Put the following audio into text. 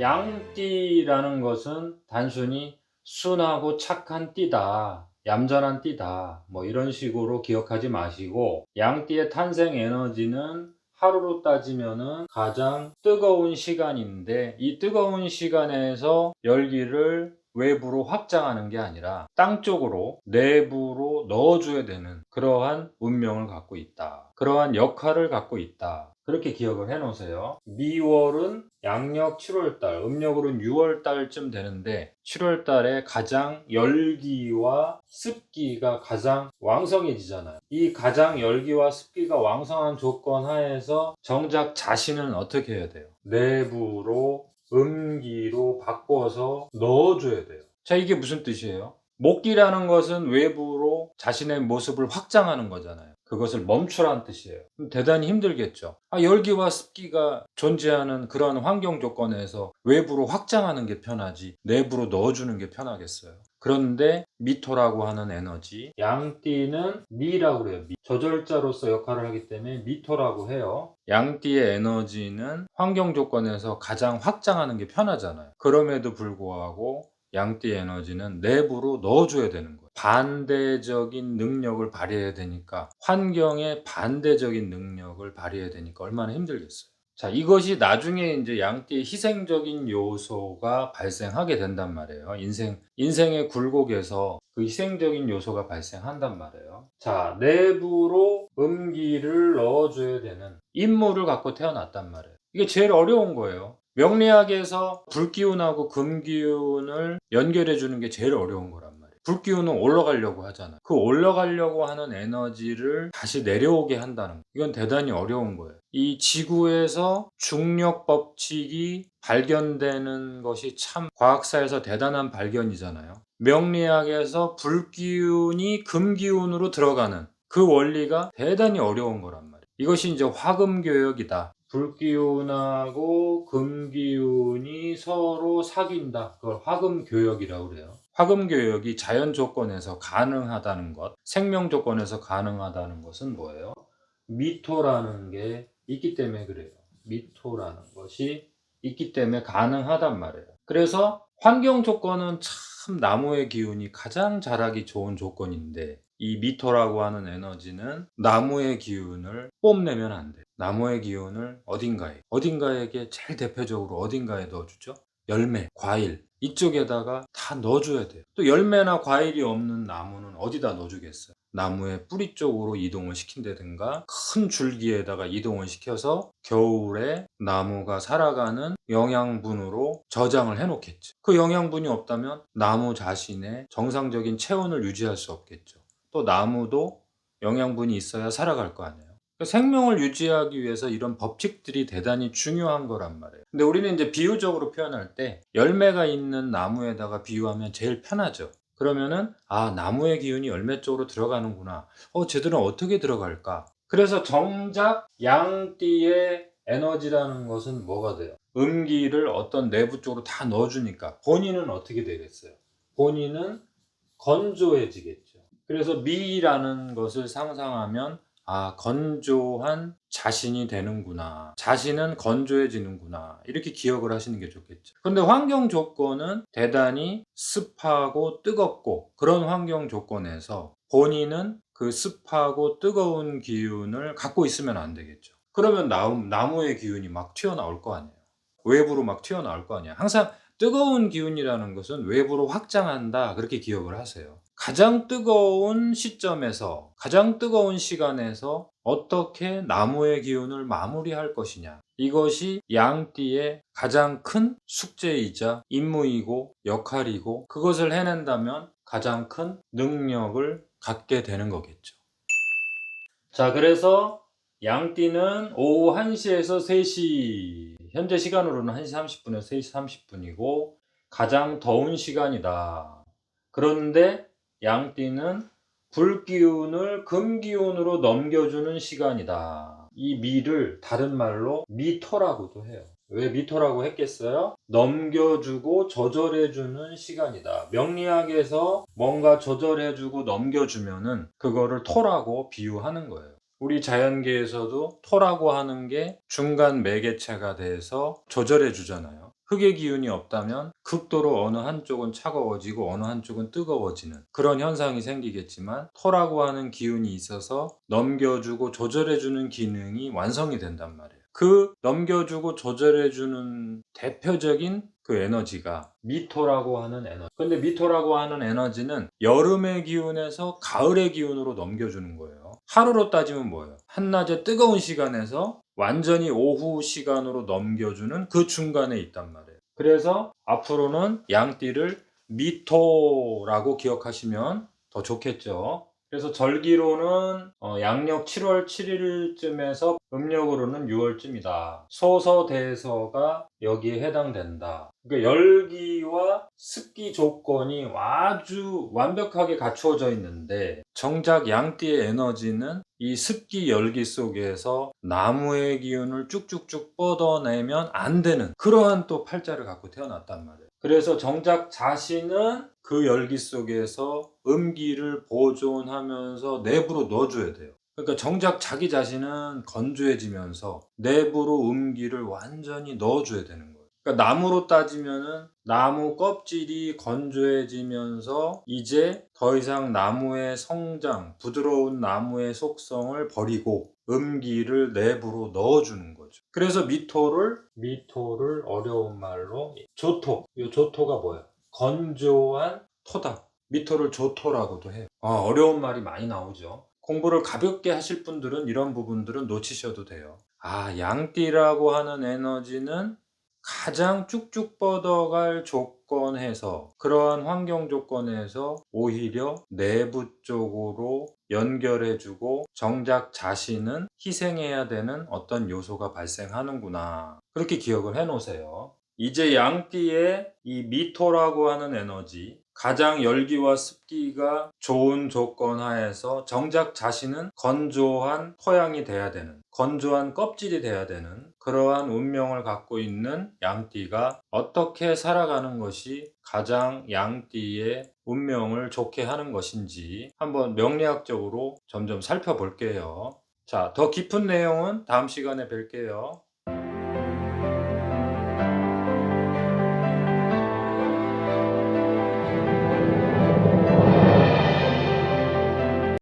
양띠라는 것은 단순히 순하고 착한 띠다. 얌전한 띠다. 뭐 이런 식으로 기억하지 마시고 양띠의 탄생 에너지는 하루로 따지면은 가장 뜨거운 시간인데 이 뜨거운 시간에서 열기를 외부로 확장하는 게 아니라 땅 쪽으로 내부로 넣어줘야 되는 그러한 운명을 갖고 있다. 그러한 역할을 갖고 있다. 그렇게 기억을 해 놓으세요. 미월은 양력 7월달, 음력으로는 6월달쯤 되는데 7월달에 가장 열기와 습기가 가장 왕성해지잖아요. 이 가장 열기와 습기가 왕성한 조건 하에서 정작 자신은 어떻게 해야 돼요? 내부로 음기로 바꿔서 넣어줘야 돼요. 자, 이게 무슨 뜻이에요? 목기라는 것은 외부로 자신의 모습을 확장하는 거잖아요. 그것을 멈추라는 뜻이에요. 대단히 힘들겠죠. 아, 열기와 습기가 존재하는 그런 환경 조건에서 외부로 확장하는 게 편하지 내부로 넣어주는 게 편하겠어요. 그런데 미토라고 하는 에너지, 양띠는 미라고 그래요. 미. 조절자로서 역할을 하기 때문에 미토라고 해요. 양띠의 에너지는 환경 조건에서 가장 확장하는 게 편하잖아요. 그럼에도 불구하고 양띠 에너지는 내부로 넣어줘야 되는 거예요. 반대적인 능력을 발휘해야 되니까 환경에 반대적인 능력을 발휘해야 되니까 얼마나 힘들겠어요. 자, 이것이 나중에 이제 양띠의 희생적인 요소가 발생하게 된단 말이에요. 인생, 인생의 굴곡에서 그 희생적인 요소가 발생한단 말이에요. 자, 내부로 음기를 넣어줘야 되는 인물을 갖고 태어났단 말이에요. 이게 제일 어려운 거예요. 명리학에서 불기운하고 금기운을 연결해 주는 게 제일 어려운 말이에요. 불 기운은 올라가려고 하잖아. 그 올라가려고 하는 에너지를 다시 내려오게 한다는 거. 이건 대단히 어려운 거예요. 이 지구에서 중력 법칙이 발견되는 것이 참 과학사에서 대단한 발견이잖아요. 명리학에서 불기운이 금기운으로 들어가는 그 원리가 대단히 어려운 거란 말이에요. 이것이 이제 화금교역이다. 불기운하고 금기운이 서로 사귄다. 그걸 화금교역이라고 그래요. 화금 교역이 자연 조건에서 가능하다는 것, 생명 조건에서 가능하다는 것은 뭐예요? 미토라는 게 있기 때문에 그래요. 미토라는 것이 있기 때문에 가능하단 말이에요. 그래서 환경 조건은 참 나무의 기운이 가장 자라기 좋은 조건인데 이 미토라고 하는 에너지는 나무의 기운을 뽐내면 안 돼요. 나무의 기운을 어딘가에, 어딘가에게 제일 대표적으로 어딘가에 넣어주죠? 열매, 과일, 이쪽에다가 다 넣어줘야 돼요. 또 열매나 과일이 없는 나무는 어디다 넣어주겠어요? 나무의 뿌리 쪽으로 이동을 시킨다든가 큰 줄기에다가 이동을 시켜서 겨울에 나무가 살아가는 영양분으로 저장을 해놓겠죠. 그 영양분이 없다면 나무 자신의 정상적인 체온을 유지할 수 없겠죠. 또 나무도 영양분이 있어야 살아갈 거 아니에요. 생명을 유지하기 위해서 이런 법칙들이 대단히 중요한 거란 말이에요. 근데 우리는 이제 비유적으로 표현할 때 열매가 있는 나무에다가 비유하면 제일 편하죠. 그러면은 아 나무의 기운이 열매 쪽으로 들어가는구나. 어 쟤들은 어떻게 들어갈까? 그래서 정작 양띠의 에너지라는 것은 뭐가 돼요? 음기를 어떤 내부 쪽으로 다 넣어주니까 본인은 어떻게 되겠어요? 본인은 건조해지겠죠. 그래서 미라는 것을 상상하면 아, 건조한 자신이 되는구나. 자신은 건조해지는구나. 이렇게 기억을 하시는 게 좋겠죠. 근데 환경 조건은 대단히 습하고 뜨겁고 그런 환경 조건에서 본인은 그 습하고 뜨거운 기운을 갖고 있으면 안 되겠죠. 그러면 나무, 나무의 기운이 막 튀어나올 거 아니에요. 외부로 막 튀어나올 거 아니에요. 항상 뜨거운 기운이라는 것은 외부로 확장한다. 그렇게 기억을 하세요. 가장 뜨거운 시점에서, 가장 뜨거운 시간에서 어떻게 나무의 기운을 마무리할 것이냐. 이것이 양띠의 가장 큰 숙제이자 임무이고 역할이고 그것을 해낸다면 가장 큰 능력을 갖게 되는 거겠죠. 자, 그래서 양띠는 오후 1시에서 3시, 현재 시간으로는 1시 30분에서 3시 30분이고 가장 더운 시간이다. 그런데 양띠는 불기운을 금기운으로 넘겨주는 시간이다. 이 미를 다른 말로 미토라고도 해요. 왜 미토라고 했겠어요? 넘겨주고 조절해주는 시간이다. 명리학에서 뭔가 조절해주고 넘겨주면은 그거를 토라고 비유하는 거예요. 우리 자연계에서도 토라고 하는 게 중간 매개체가 돼서 조절해 주잖아요. 흙의 기운이 없다면 극도로 어느 한쪽은 차가워지고 어느 한쪽은 뜨거워지는 그런 현상이 생기겠지만 토라고 하는 기운이 있어서 넘겨주고 조절해주는 기능이 완성이 된단 말이에요. 그 넘겨주고 조절해주는 대표적인 그 에너지가 미토라고 하는 에너지. 근데 미토라고 하는 에너지는 여름의 기운에서 가을의 기운으로 넘겨주는 거예요. 하루로 따지면 뭐예요? 한낮의 뜨거운 시간에서 완전히 오후 시간으로 넘겨주는 그 중간에 있단 말이에요. 그래서 앞으로는 양띠를 미토라고 기억하시면 더 좋겠죠. 그래서 절기로는 어, 양력 7월 7일쯤에서 음력으로는 6월쯤이다. 소서대서가 여기에 해당된다. 그러니까 열기와 습기 조건이 아주 완벽하게 갖추어져 있는데 정작 양띠의 에너지는 이 습기 열기 속에서 나무의 기운을 쭉쭉쭉 뻗어내면 안 되는 그러한 또 팔자를 갖고 태어났단 말이에요. 그래서 정작 자신은 그 열기 속에서 음기를 보존하면서 내부로 넣어줘야 돼요. 그러니까 정작 자기 자신은 건조해지면서 내부로 음기를 완전히 넣어줘야 되는 거예요. 그러니까 나무로 따지면은 나무 껍질이 건조해지면서 이제 더 이상 나무의 성장, 부드러운 나무의 속성을 버리고 음기를 내부로 넣어주는 거죠. 그래서 미토를 미토를 어려운 말로 조토. 이 조토가 뭐야? 건조한 토다. 미토를 조토라고도 해요. 아, 어려운 말이 많이 나오죠. 공부를 가볍게 하실 분들은 이런 부분들은 놓치셔도 돼요. 아, 양띠라고 하는 에너지는 가장 쭉쭉 뻗어갈 조건에서 그러한 환경 조건에서 오히려 내부 쪽으로 연결해주고 정작 자신은 희생해야 되는 어떤 요소가 발생하는구나. 그렇게 기억을 해 놓으세요. 이제 양띠의 이 미토라고 하는 에너지 가장 열기와 습기가 좋은 조건 하에서 정작 자신은 건조한 토양이 돼야 되는 건조한 껍질이 돼야 되는 그러한 운명을 갖고 있는 양띠가 어떻게 살아가는 것이 가장 양띠의 운명을 좋게 하는 것인지 한번 명리학적으로 점점 살펴볼게요. 자, 더 깊은 내용은 다음 시간에 뵐게요.